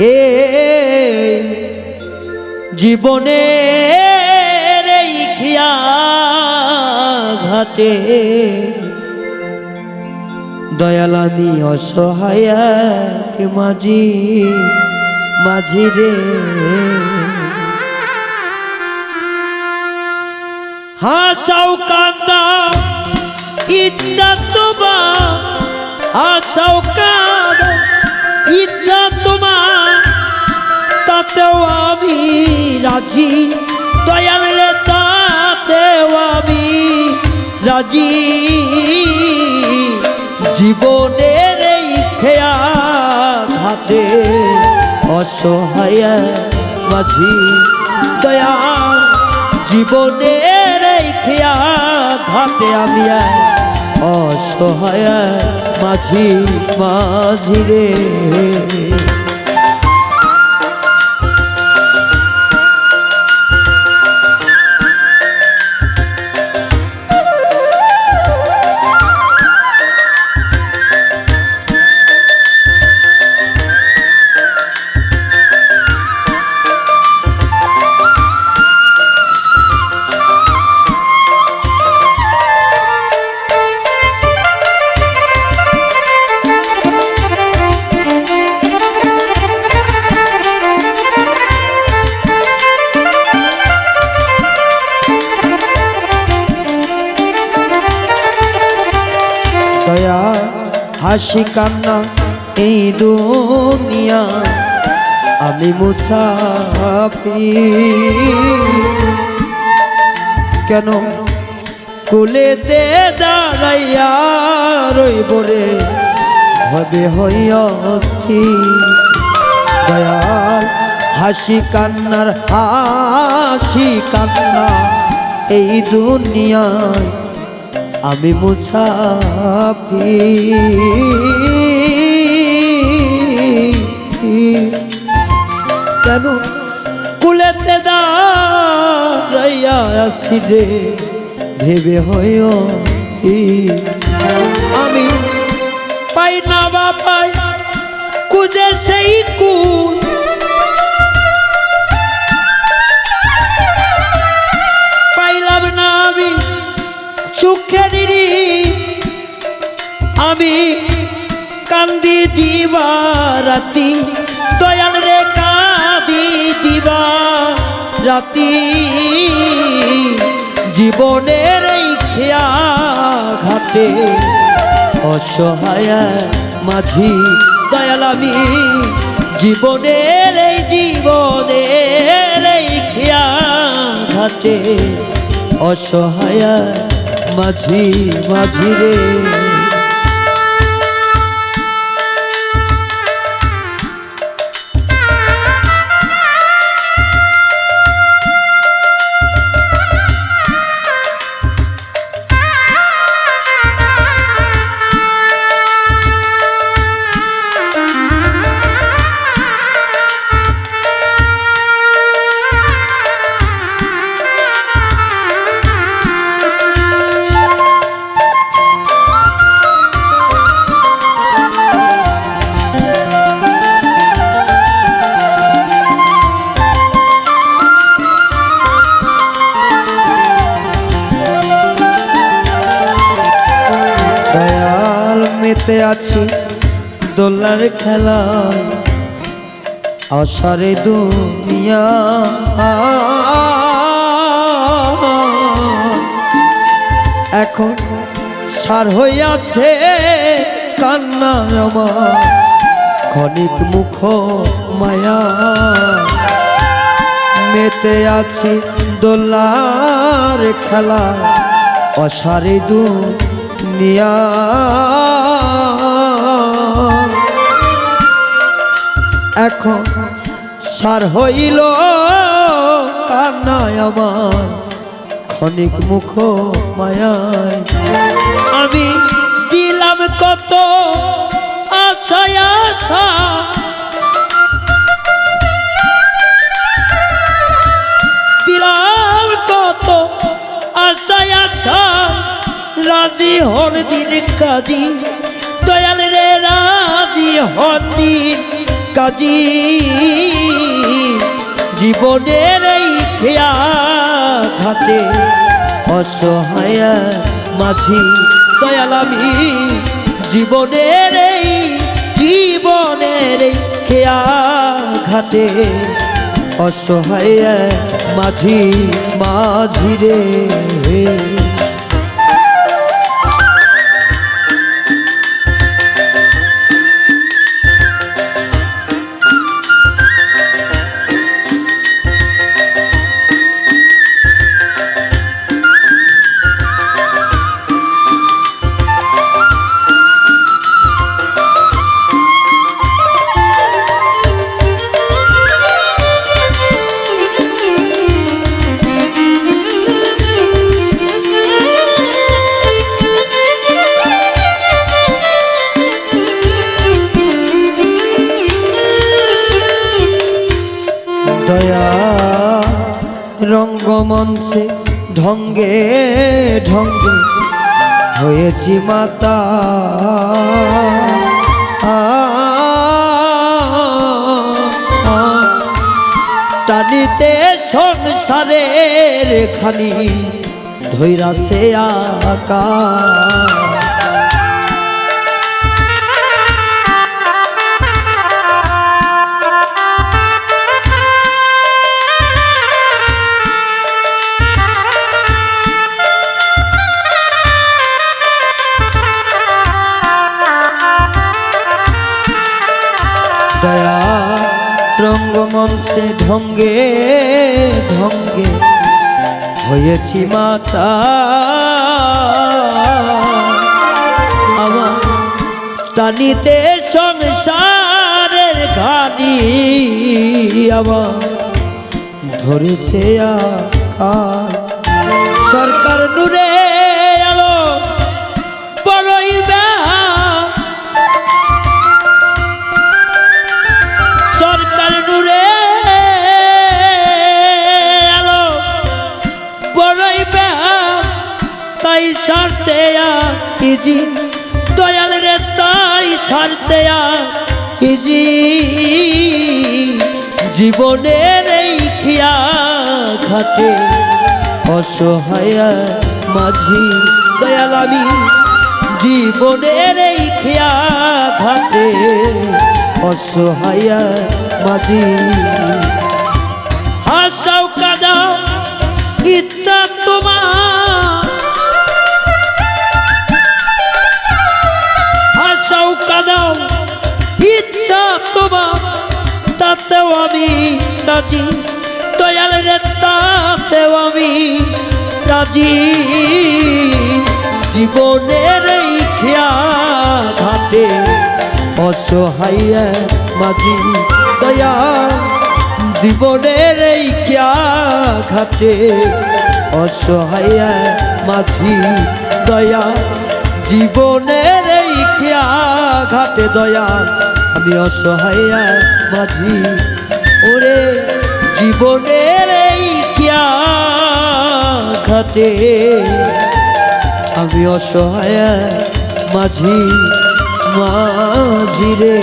এ জীবনে ঘাটে দয়াল আমি অসহায় মাঝি মাঝি রে। হাসাও কান্দা, ইচ্ছা তোমার হাসাও কান্দা, ইচ্ছা আমি রাজি দয়াল রে তাতেও আমি রাজি। জীবনের এই খেয়া ঘাটে অসহায় মাঝি দয়া জীবনের এই খেয়া ঘাটে আমি অসহায় মাঝি মাঝি রে। দয়া হাসি, কান্না এই দুনিয়া। আমি মুসাফি কেন কুলেতে দাঁড়াইয়া রইব রে? হবে হইয়স্থি দয়াল, হাসি, কান্নার হাসি, কান্না এই দুনিয়ায় আমি মুছাফি। কেন কুলেতে দাঁড়াইয়া আসি রে? ভেবে হয়ে আমি পাই না বা পাই কুজে সেই কুল রাতি জীবনের এই খেয়া ঘাটে অসহায় মাঝি দয়াল আমি, জীবনের এই জীবনের এই খেয়া ঘাটে অসহায় মাঝি মাঝি রে। মেতে আছি, দোলার খেলা, অসারে দুনিয়া। এখন সার হইয়াছে কান্না আমার, ক্ষণিক মুখ মায়া। মেতে আছি দোলার খেলা, অসারে দুনিয়া। এখন সার হইল কান্নায় আমার। ক্ষণিক মুখ মায়ায়। আমি দিলাম কত আশায় আশা। দিলাম কত আশায় আশা। রাজি হন দিন কাজী, দয়াল রে রাজি হন দিন কাজী, জীবনের এই খেয়া ঘাটে অসহায় মাঝি, দয়াল আমি, জীবনের এই জীবনের এই খেয়া ঘাটে অসহায় মাঝি মাঝি রে রঙ্গমঞ্চে ঢঙ্গে ঢঙ্গে হয়েছি মাতা। টানিতে সংসারের খানি ধৈরাছে আকা হয়েছি মাতা। আমার টানিতে সংসারের গানি আমার ধরেছে আর সরকার নূরে ইজি। দয়াল রে, তাই সারতে ইজি। জীবনের এই খিয়া ঘাটে অসহায় মাঝি। দয়াল আমি, জীবনের এই খেয়া ঘাটে অসহায় মাঝি। রাজি দয়াল রে তাতেও আমি রাজি। জীবনের এই খেয়া ঘাটে অসহায় মাঝি দয়া, জীবনের এই খেয়া ঘাটে অসহায় মাঝি দয়া, জীবনের এই খেয়া ঘাটে দয়া, আমি অসহায় মাঝি ওরে জীবনের এই ঘাটে আমি অসহায় মাঝি মাঝি রে